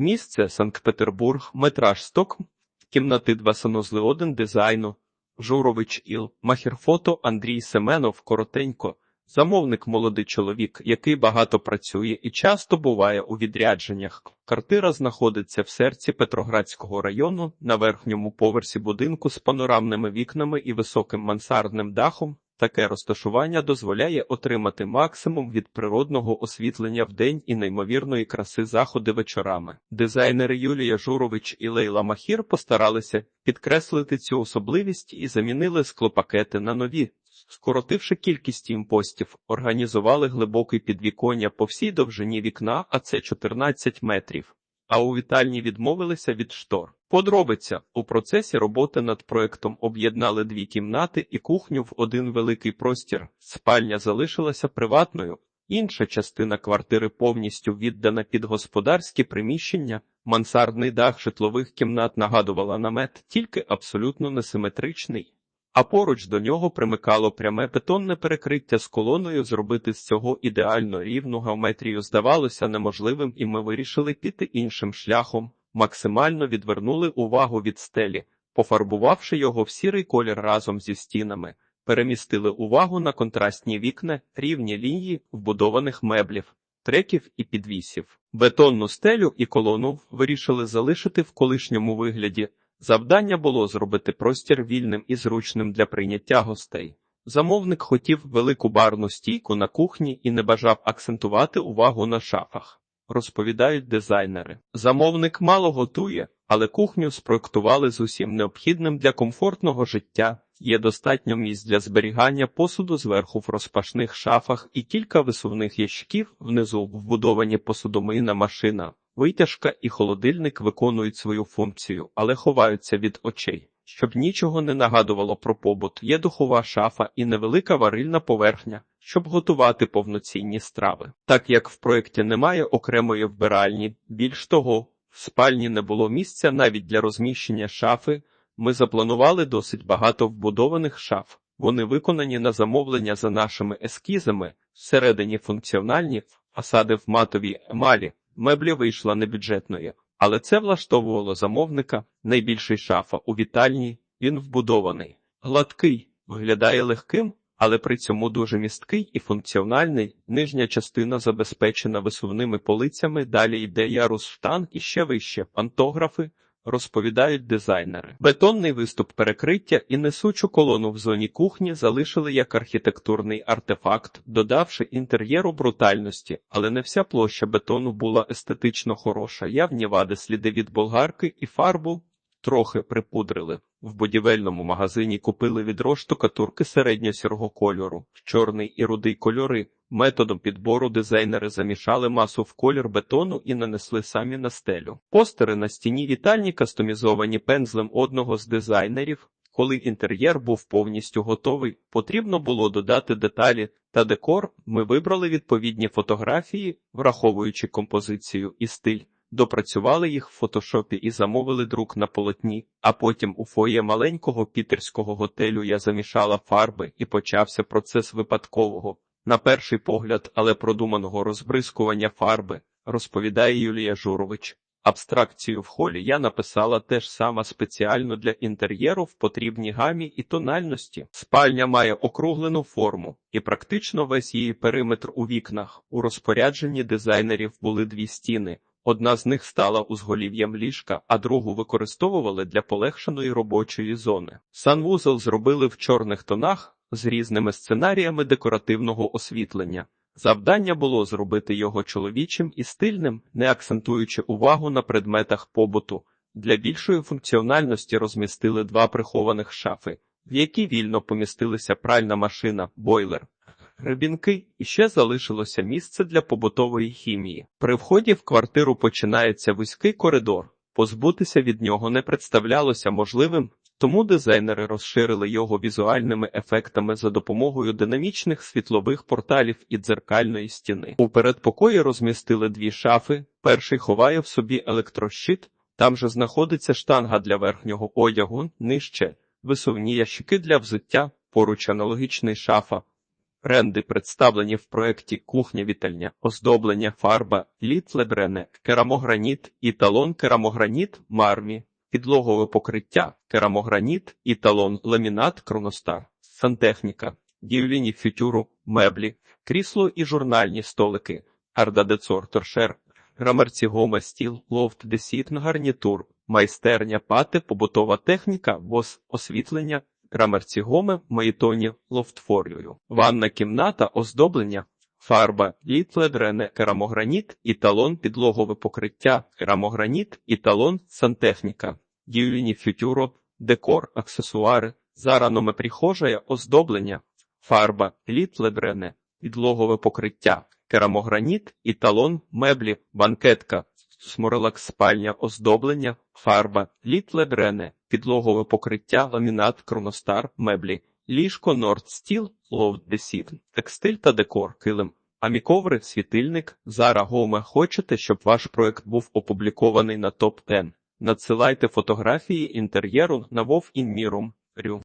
Місце Санкт-Петербург, метраж сток, кімнати два санузли 1 дизайну, Журович Іл, Махерфото Андрій Семенов, коротенько. Замовник молодий чоловік, який багато працює і часто буває у відрядженнях. Квартира знаходиться в серці Петроградського району на верхньому поверсі будинку з панорамними вікнами і високим мансардним дахом. Таке розташування дозволяє отримати максимум від природного освітлення в день і неймовірної краси заходи вечорами. Дизайнери Юлія Журович і Лейла Махір постаралися підкреслити цю особливість і замінили склопакети на нові. Скоротивши кількість імпостів, організували глибокий підвіконня по всій довжині вікна, а це 14 метрів. А у вітальні відмовилися від штор. Подробиця у процесі роботи над проектом об'єднали дві кімнати і кухню в один великий простір. Спальня залишилася приватною. Інша частина квартири повністю віддана під господарські приміщення. Мансардний дах житлових кімнат нагадувала намет, тільки абсолютно несиметричний. А поруч до нього примикало пряме бетонне перекриття з колоною. Зробити з цього ідеально рівну геометрію здавалося неможливим, і ми вирішили піти іншим шляхом. Максимально відвернули увагу від стелі, пофарбувавши його в сірий колір разом зі стінами, перемістили увагу на контрастні вікна, рівні лінії вбудованих меблів, треків і підвісів. Бетонну стелю і колону вирішили залишити в колишньому вигляді. Завдання було зробити простір вільним і зручним для прийняття гостей. Замовник хотів велику барну стійку на кухні і не бажав акцентувати увагу на шафах. Розповідають дизайнери. Замовник мало готує, але кухню спроектували з усім необхідним для комфортного життя. Є достатньо місць для зберігання посуду зверху в розпашних шафах і кілька висувних ящиків внизу вбудовані посудомийна машина. Витяжка і холодильник виконують свою функцію, але ховаються від очей. Щоб нічого не нагадувало про побут, є духова шафа і невелика варильна поверхня, щоб готувати повноцінні страви. Так як в проєкті немає окремої вбиральні, більш того, в спальні не було місця навіть для розміщення шафи, ми запланували досить багато вбудованих шаф. Вони виконані на замовлення за нашими ескізами, всередині функціональні, фасади в матовій емалі. Меблі вийшла небюджетною, але це влаштовувало замовника. Найбільший шафа у вітальні, він вбудований. Гладкий, виглядає легким, але при цьому дуже місткий і функціональний. Нижня частина забезпечена висувними полицями, далі йде ярус штанг і ще вище пантографи. Розповідають дизайнери. Бетонний виступ перекриття і несучу колону в зоні кухні залишили як архітектурний артефакт, додавши інтер'єру брутальності, але не вся площа бетону була естетично хороша. Явні вади сліди від болгарки і фарбу трохи припудрили. В будівельному магазині купили відро штукатурки середньо-сірого кольору, чорний і рудий кольори. Методом підбору дизайнери замішали масу в колір бетону і нанесли самі на стелю. Постери на стіні вітальні кастомізовані пензлем одного з дизайнерів. Коли інтер'єр був повністю готовий, потрібно було додати деталі та декор. Ми вибрали відповідні фотографії, враховуючи композицію і стиль. Допрацювали їх в фотошопі і замовили друк на полотні, а потім у фоє маленького пітерського готелю я замішала фарби і почався процес випадкового, на перший погляд, але продуманого розбризкування фарби, розповідає Юлія Журович. Абстракцію в холі я написала теж сама спеціально для інтер'єру в потрібній гамі і тональності. Спальня має округлену форму, і практично весь її периметр у вікнах. У розпорядженні дизайнерів були дві стіни. Одна з них стала узголів'ям ліжка, а другу використовували для полегшеної робочої зони. Санвузол зробили в чорних тонах з різними сценаріями декоративного освітлення. Завдання було зробити його чоловічим і стильним, не акцентуючи увагу на предметах побуту. Для більшої функціональності розмістили два прихованих шафи, в які вільно помістилися пральна машина, бойлер, гребінки і ще залишилося місце для побутової хімії. При вході в квартиру починається вузький коридор. Позбутися від нього не представлялося можливим, тому дизайнери розширили його візуальними ефектами за допомогою динамічних світлових порталів і дзеркальної стіни. У передпокої розмістили дві шафи. Перший ховає в собі електрощит, там же знаходиться штанга для верхнього одягу, нижче, висувні ящики для взуття, поруч аналогічний шафа. Бренди представлені в проєкті Кухня вітальня, оздоблення, фарба, літ лебрене, керамограніт, італон керамограніт, мармі, підлогове покриття, керамограніт, італон, ламінат, кроностар, сантехніка, дівліні фютюру, меблі, крісло і журнальні столики, ардадецор, торшер, грамарці гома, стіл, лофт, десітн, гарнітур, майстерня, пати, побутова техніка, воз, освітлення, грамарці гоми, моїтоні, лофтфорію, ванна кімната, оздоблення, фарба, літледрене, керамограніт, італон, підлогове покриття, керамограніт, італон, сантехніка, дівліні фютюро, декор, аксесуари, зарано прихожая, оздоблення, фарба, літледрене, підлогове покриття, керамограніт, італон, меблі, банкетка, сморелак спальня, оздоблення, фарба, літледрене, підлогове покриття, ламінат, кроностар, меблі, ліжко, нордстіл, лофт десіт, текстиль та декор, килим. Аміковри, світильник, Зара Гоме. Хочете, щоб ваш проект був опублікований на топ 10 Надсилайте фотографії інтер'єру на Вов Інмірум. Рю.